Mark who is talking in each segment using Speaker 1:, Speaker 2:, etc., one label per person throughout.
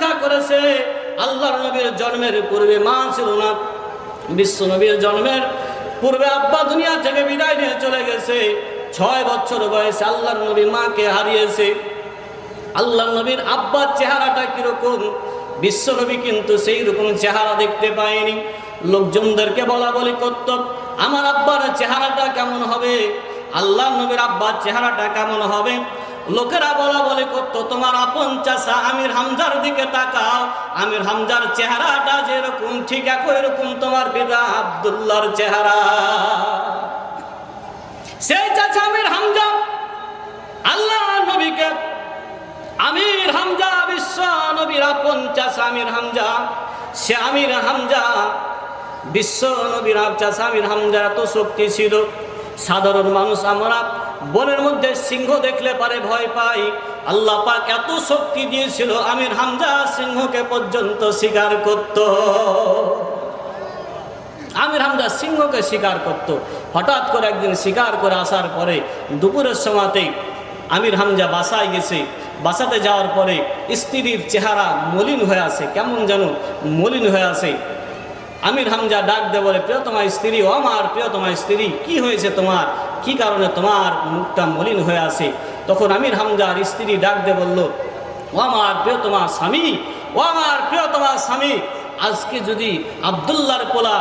Speaker 1: রক্ষা করেছে আল্লাহর নবীর জন্মের পূর্বে, মা ছিল না। বিশ্ব নবীর জন্মের পূর্বে আব্বা দুনিয়া থেকে বিদায় নিয়ে চলে গেছে। ছয় বছর বয়সে আল্লাহর নবী মাকে হারিয়েছে। আল্লাহ নবীর আব্বার চেহারাটা কীরকম, বিশ্ব নবী কিন্তু সেই রকম চেহারা দেখতে পায়নি। লোকজনদেরকে বলা বলি করত, আমার আব্বার চেহারাটা কেমন হবে? আল্লাহ নবীর আব্বার চেহারাটা কেমন হবে? লোকেরা বলা বলে করত, তোমার আপন চাষা আমির হামজার দিকে তাকাও। আমির হামজার চেহারাটা যেরকম, ঠিক একই রকম তোমার পিতা আবদুল্লার চেহারা। সেই চাচা আমির হামজা, আল্লাহ নবীকে, আমির হামজা, বিশ্ব নবীর আপন চাচা আমির হামজা, সে আমির হামজা, বিশ্ব নবীর চাচা আমির হামজা এত শক্তি ছিল। সাধারণ মানুষ আমরা বনের মধ্যে সিংহ দেখলে পারে ভয় পাই আল্লাহ পাক এত শক্তি দিয়েছিল, আমির হামজা সিংহকে পর্যন্ত শিকার করত। আমির হামজা সিংহকে শিকার করত। হঠাৎ করে একদিন শিকার করে আসার পরে দুপুরের সময়তেই আমির হামজা বাসায় গেছে। বাসাতে যাওয়ার পরে স্ত্রীর চেহারা মলিন হয়ে আছে, কেমন যেন মলিন হয়ে আছে। আমির হামজা ডাক দে বলে, প্রিয়তমা স্ত্রী, ও আমার প্রিয়তমা স্ত্রী, কি হয়েছে তোমার? কি কারণে তোমার মুখটা মলিন হয়ে আছে? তখন আমির হামজার স্ত্রী ডাক দে বলল, ও আমার প্রিয়তমা স্বামী, ও আমার প্রিয়তমা স্বামী, আজকে যদি আবদুল্লাহর পোলা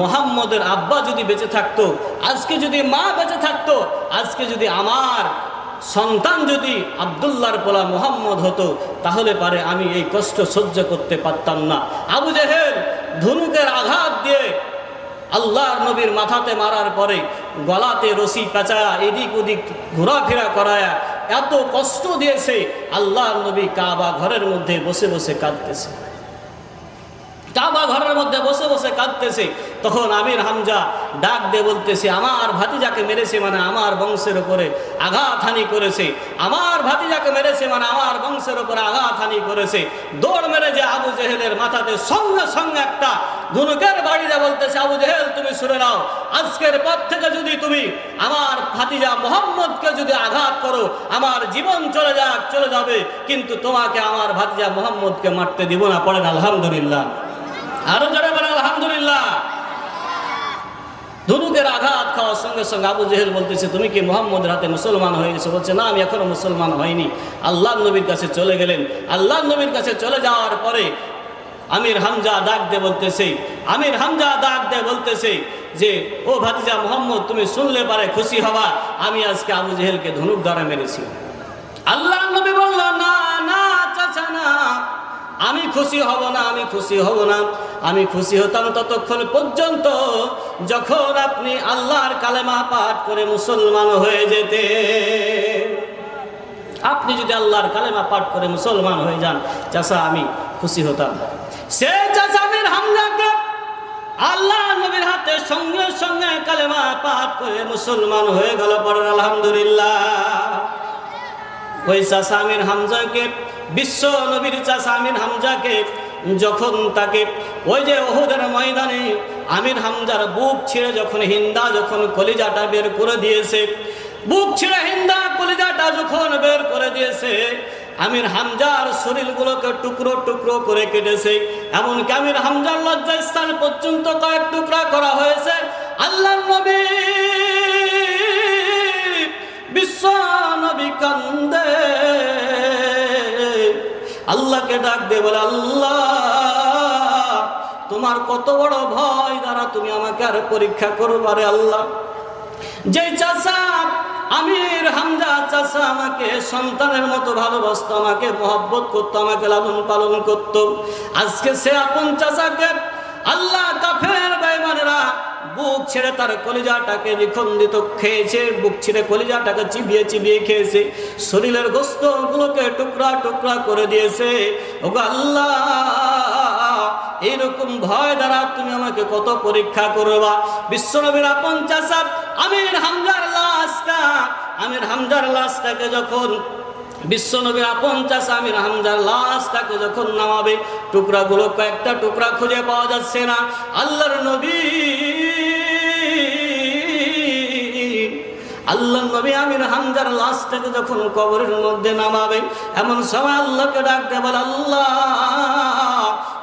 Speaker 1: মোহাম্মদের আব্বা যদি বেঁচে থাকতো, আজকে যদি মা বেঁচে থাকতো, আজকে যদি আমার সন্তান যদি আবদুল্লাহর পোলা মোহাম্মদ হতো, তাহলে পারে আমি এই কষ্ট সহ্য করতে পারতাম না। আবু জেহেল ধনুকের আঘাত দিয়ে আল্লাহর নবীর মাথাতে মারার পরে গলাতে রশি পেঁচায়া এদিক ওদিক ঘোরাফেরা করায়া এত কষ্ট দিয়েছে, আল্লাহর নবী কাবা ঘরের মধ্যে বসে বসে কাঁদতেছে। কাবা ঘরের মধ্যে বসে বসে কাঁদতেছে। তখন আমির হামজা ডাক দিয়ে বলতেছে, আমার ভাতিজাকে মেরেছে মানে আমার বংশের উপরে আঘাতহানি করেছে। আমার ভাতিজাকে মেরেছে মানে আমার বংশের উপরে আঘাতহানি করেছে। দৌড় মেরে যে আবু জেহেলের মাথাতে সঙ্গে সঙ্গে একটা ধনুকের বাড়িতে বলতেছে, আবু জেহেল, তুমি শুনে নাও। আজকের পর থেকে যদি তুমি আমার ভাতিজা মোহাম্মদকে যদি আঘাত করো, আমার জীবন চলে যাক, চলে যাবে। কিন্তু তোমাকে আমার ভাতিজা মোহাম্মদকে মারতে দিব না। পড়েন, আলহামদুলিল্লাহ। আরও যারা বলে আলহামদুলিল্লাহ। ধনুকের আঘাত খাওয়ার সঙ্গে সঙ্গে আবু জেহেল বলতেছে, তুমি কি মোহাম্মদের হাতে মুসলমান হয়ে গেছো? বলছে, না, আমি এখনও মুসলমান হয়নি আল্লাহ নবীর কাছে চলে গেলেন। আল্লাহ নবীর কাছে চলে যাওয়ার পরে আমির হামজা ডাক দে বলতেছে, আমির হামজা ডাক দে বলতেছে যে, ও ভাতিজা মোহাম্মদ, তুমি শুনলে পারে খুশি হবা। আমি আজকে আবু জেহেলকে ধনুক দ্বারা মেরেছি। আল্লাহ নবী বলল, না না খুশি হব না, আমি খুশি হব না। আমি খুশি হতাম ততক্ষণ পর্যন্ত যখন আপনি আল্লাহর কালেমা পাঠ করে মুসলমান হয়ে যেতে আপনি যদি আল্লাহর কালেমা পাঠ করে মুসলমান হয়ে যান চাষা আমি খুশি হতাম। সে চাষামির হামলাকে আল্লাহ নবীর হাতে সঙ্গে সঙ্গে কালেমা পাঠ করে মুসলমান হয়ে গেল পড়েন আলহামদুলিল্লাহ। ওই চাষামির হামজাকে বিশ্ব নবীর চাষামির হামজাকে, যখন তাকে, ওই যে ওহুদের ময়দানে আমির হামজার বুক ছিঁড়ে যখন হিন্দা যখন কলিজাটা বের করে দিয়েছে, বুক ছিঁড়ে হিন্দা কলিজাটা যখন বের করে দিয়েছে, আমির হামজার শরীরগুলোকে টুকরো টুকরো করে কেটেছে। এমনকি আমির হামজার লজ্জা স্থান পর্যন্ত কয়েক টুকরা করা হয়েছে। আল্লাহ নবী, বিশ্ব নবী কান্দে। আল্লাহকে ডাক দে বলে, আল্লাহ, তোমার কত বড় ভয় দ্বারা তুমি আমাকে আর পরীক্ষা করবারে আল্লাহ। যে চাষা আমির হামজা চাষা আমাকে সন্তানের মতো ভালোবাসতো, আমাকে মহব্বত করতো, আমাকে লালন পালন করতো। আজকে সে আপন চাষাকে ছেড়ে তার কলিজাটাকে নিখন্দিত খেয়েছে, বুক ছেড়ে কলিজাটাকে চিবিয়ে চিবিয়ে খেয়েছে। শরীরের গোস্ত গুলোকে টুকরা টুকরা করে দিয়েছে। ওগো আল্লাহ, এইরকম ভয় দ্বারা তুমি আমাকে কত পরীক্ষা করবা? বিশ্বনবীর আপন চাষা আমির হামজার লাশটা, আমির হামজার লাশটাকে যখন বিশ্বনবীর আপন চাষা আমির হামজার লাশটাকে যখন নামাবে, টুকরাগুলো কয়েকটা টুকরা খুঁজে পাওয়া যাচ্ছে না। আল্লাহর নবী আল্লাহ নবী আমির হামজার লাশটাকে যখন কবরের মধ্যে নামাবে, এমন সময় আল্লাহকে ডাকতে বলে, আল্লাহ,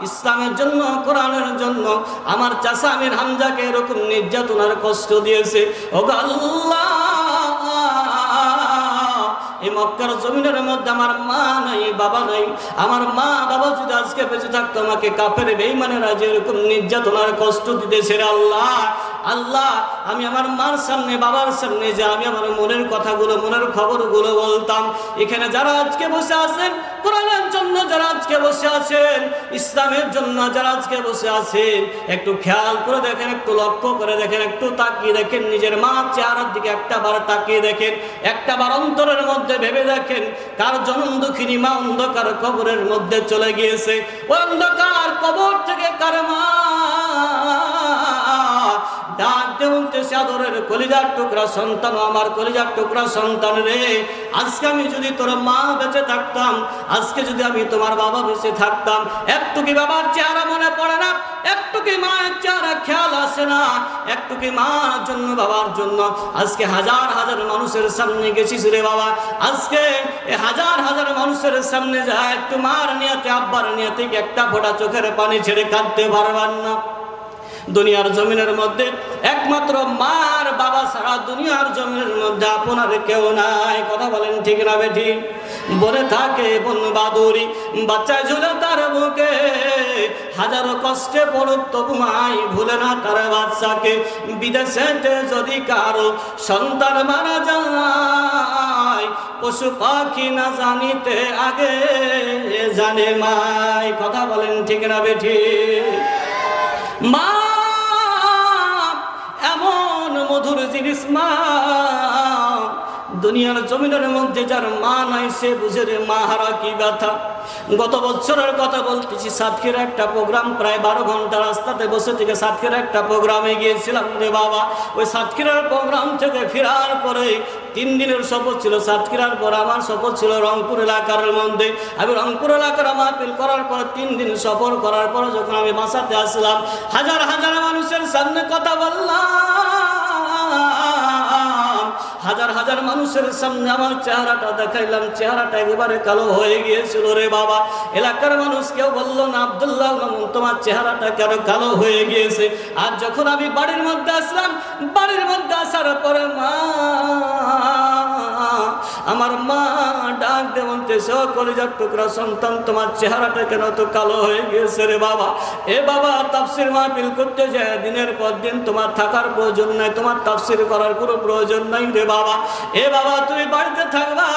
Speaker 1: ইসলামের জন্য, কোরআনের জন্য আমার চাষা আমির হামজাকে এরকম নির্যাতনার কষ্ট দিয়েছে। ও আল্লাহ, এই মক্কার জমিনের মধ্যে আমার মা নাই, বাবা নাই। আমার মা বাবা যদি আজকে বেঁচে থাকতো, আমাকে কাপের বেইমানেরা যে এরকম নির্যাতনার কষ্ট দিতেছে আল্লাহ আল্লাহ, আমি আমার মার সামনে, বাবার সামনে যে আমি আমার মনের কথাগুলো, মনের খবরগুলো বলতাম। এখানে যারা আজকে বসে আছেন, কোরআনের জন্য যারা আজকে বসে আছেন, ইসলামের জন্য যারা আজকে বসে আছেন, একটু খেয়াল করে দেখেন, একটু লক্ষ্য করে দেখেন, একটু তাকিয়ে দেখেন, নিজের মা চেহারার দিকে একটা বার তাকিয়ে দেখেন, একটা বার অন্তরের মধ্যে ভেবে দেখেন, কার জনম দুঃখিনী, মা অন্ধকার কবরের মধ্যে চলে গিয়েছে। অন্ধকার কবর থেকে কার মা ডাক দেউনতেছে আদরের কলিজার টুকরা সন্তান আমার কলিজার টুকরা সন্তান রে। আজকে আমি যদি তোর মা বেঁচে থাকতাম, আজকে যদি আমি তোমার বাবা বেঁচে থাকতাম, একটু কি বাবার চেহারা মনে পড়ে না? একটু কি মায়ের চেহারা খেয়াল আসে না? একটু কি মার জন্য, বাবার জন্য? আজকে হাজার হাজার মানুষের সামনে গেছিস রে বাবা। আজকে হাজার হাজার মানুষের সামনে যায় একটু মার নিয়াতে, আব্বার নিয়াতে একটা ফোঁটা চোখের পানি ছেড়ে কাঁদতে পারবার না? দুনিয়ার জমিনের মধ্যে। একমাত্র মার বাবা ছাড়া দুনিয়ার জমিনের মধ্যে আপনার কেউ নাই। কথা বলেন ঠিক না বেঠি? বলে থাকে বন বাদুরি বাচ্চায় ঝুলে তার বুকে হাজারো কষ্টে পড়ুক, তবু মাই ভুলে না তার বাচ্চাকে। বিদেশে যদি কারও সন্তান মারা যায়, পশু পাখি না জানিতে আগে জানে মাই। কথা বলেন ঠিক না বেঠি? মা মধুর জিনিস মা। দুনিয়ার জমিনের মধ্যে যার মা নাই, সে বুঝে রে মা হারা কি ব্যথা। গত বছরের কথা বলতেছি, সাতক্ষীরা একটা প্রোগ্রাম প্রায় বারো ঘণ্টা রাস্তাতে বসে থেকে সাতক্ষীরা একটা প্রোগ্রামে গিয়েছিলাম রে বাবা। ওই সাতক্ষীরার প্রোগ্রাম থেকে ফেরার পরে তিন দিনের শপথ ছিল। সাতক্ষীরার পর আমার শপথ ছিল রংপুর এলাকার মধ্যে। আমি রংপুর এলাকার মাহফিল করার পর তিন দিন সফর করার পর যখন আমি বাসাতে আসলাম, হাজার হাজার মানুষের সামনে কথা বললাম। হাজার হাজার মানুষের সামনে আমার চেহারাটা দেখাইলাম, চেহারাটা একেবারে কালো হয়ে গিয়েছিল রে বাবা। এলাকার মানুষ কেউ বলল, না আবদুল্লাহ মামুন, তোমার চেহারাটা কেন কালো হয়ে গিয়েছে? আর যখন আমি বাড়ির মধ্যে আসলাম, বাড়ির মধ্যে আসার পরে মা আমার মা ডাক দেবন্তেছে ও কলিজার টুকরা সন্তান, তোমার চেহারাটা কেন তো কালো হয়ে গিয়েছে রে বাবা? এ বাবা, তাফসির মাহফিল করতে যায় দিনের পর দিন তোমার থাকার প্রয়োজন নাই, তোমার তাফসির করার কোনো প্রয়োজন নাই রে বাবা। এ বাবা, তুমি বাড়িতে থাকবা,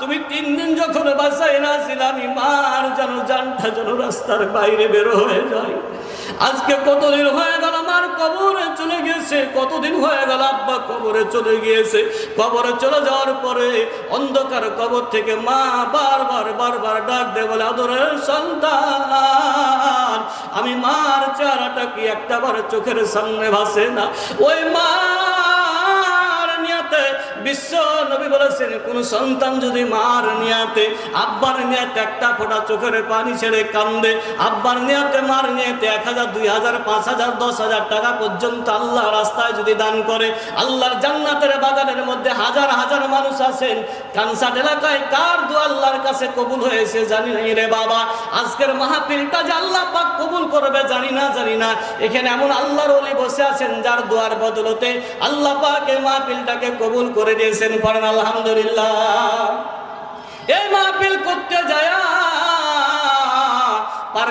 Speaker 1: তুমি তিন দিন যখন বাসায় না ছিলাম মার যেন জানটা যেন রাস্তার বাইরে বের হয়ে যায়। আজকে কতদিন হয়ে গেল আমার কবরে চলে গিয়েছে? কতদিন হয়ে গেল আব্বা কবরে চলে গিয়েছে? কবরে চলে যাওয়ার পরে অন্ধকার কবর থেকে মা বারবার বারবার ডাক দে বলে, আদরের সন্তান, আমি মার চেহারাটা কি একটা বার চোখের সামনে ভাসে না? ওই মা বিশ্ব নবী বলেছেন, কোন সন্তান যদি মার নিয়াতে, আব্বার নিয়াতে একটা ফোঁটা চোখের পানি ছেড়ে কান্দে, আব্বার নিয়াতে, মার নিয়াতে এক হাজার, দুই হাজার, পাঁচ হাজার, দশ হাজার টাকা পর্যন্ত আল্লাহ রাস্তায় যদি দান করে, আল্লাহর জান্নাতের বাগানের মধ্যে হাজার হাজার মানুষ আছেন, কানসাট এলাকায় কার দু আল্লাহর কাছে কবুল হয়েছে জানি নাই রে বাবা। আজকের মাহফিলটা যে আল্লাহ পাক কবুল করবে জানি না জানি না। এখানে এমন আল্লাহর অলি বসে আছেন যার দুয়ার বদলতে আল্লাহ পাক এই মাহফিলটাকে কবুল করে দিয়েছেন পড়েন আলহামদুলিল্লাহ। এই মাহফিল করতে যায়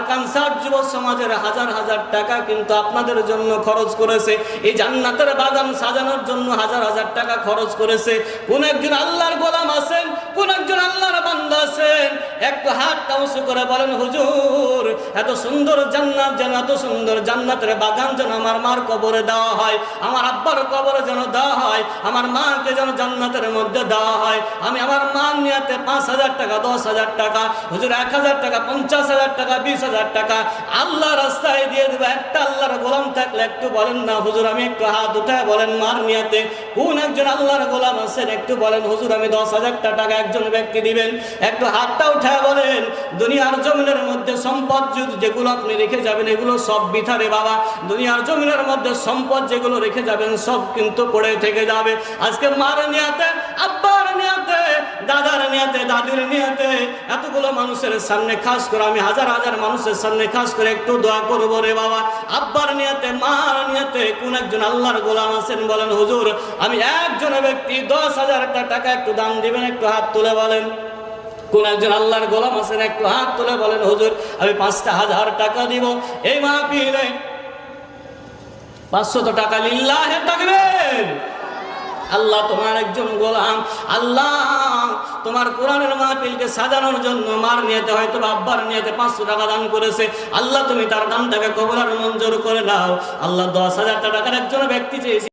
Speaker 1: পারকানসার যুব সমাজের হাজার হাজার টাকা কিন্তু আপনাদের জন্য খরচ করেছে। এই জান্নাতের বাগান সাজানোর জন্য হাজার হাজার টাকা খরচ করেছে। কোন একজন আল্লাহর গোলাম আছেন, কোন একজন আল্লাহর বান্দা আছেন? একটু হাতটা উঁচু করে বলেন, হুজুর, এত সুন্দর জান্নাত যেন, এত সুন্দর জান্নাতের বাগান যেন আমার মার কবরে দেওয়া হয়, আমার আব্বার কবরে যেন দেওয়া হয়, আমার মাকে যেন জান্নাতের মধ্যে দেওয়া হয়। আমি আমার মা নিয়াতে পাঁচ হাজার টাকা, দশ হাজার টাকা, হুজুর এক হাজার টাকা, পঞ্চাশ হাজার টাকা, বিশ হাজার টাকা আল্লাহ রাস্তায় দিয়ে দেবো। একটা আল্লাহর গোলাম থাকলে একটু বলেন না, হুজুর আমি একটু হাত উঠায় বলেন মার নিয়াতে। কোন একজন আল্লাহর গোলাম আছেন, একটু বলেন, হুজুর আমি দশ হাজার টাকা একজন ব্যক্তি দিবেন। একটু হাতটা উঠায় বলেন, দুনিয়ার জমিনের মধ্যে সম্পদ যেগুলো আপনি রেখে যাবেন, এগুলো সব বিথারে বাবা। দুনিয়ার জমিনের মধ্যে সম্পদ যেগুলো রেখে যাবেন, সব কিন্তু পড়ে থেকে যাবে। আজকে মার নিয়াতে, আব্বার নিয়াতে, দাদার নিয়াতে, দাদির নিয়াতে এতগুলো মানুষের সামনে খাস করে, আমি হাজার হাজার মানুষের সামনে খাস করে একটু দোয়া করব রে বাবা। আব্বার নিয়াতে, মার নিয়াতে কোন একজন আল্লাহর গোলাম আছেন বলেন, হুজুর, আমি একজন ব্যক্তি, দশ হাজার টাকা একটু দান দিবেন, একটু হাত তুলে বলেন। কোন একজন আল্লাহর গোলাম আছেন, একটু হাত তুলে বলেন, হুজুর, আমি পাঁচটা হাজার টাকা দিব। এই মাহফিলে পাঁচশত টাকা লিল্লাহে থাকবেন আল্লাহ তোমার একজন গোলাম। আল্লাহ তোমার কোরআনের মাহফিলকে সাজানোর জন্য মার নিয়েতে হয়তো আব্বার নিয়েতে পাঁচশো টাকা দান করেছে। আল্লাহ তুমি তার দানটাকে কবরার মঞ্জুর করে দাও আল্লাহ দশ হাজার টাকার একজন ব্যক্তি চেয়েছে।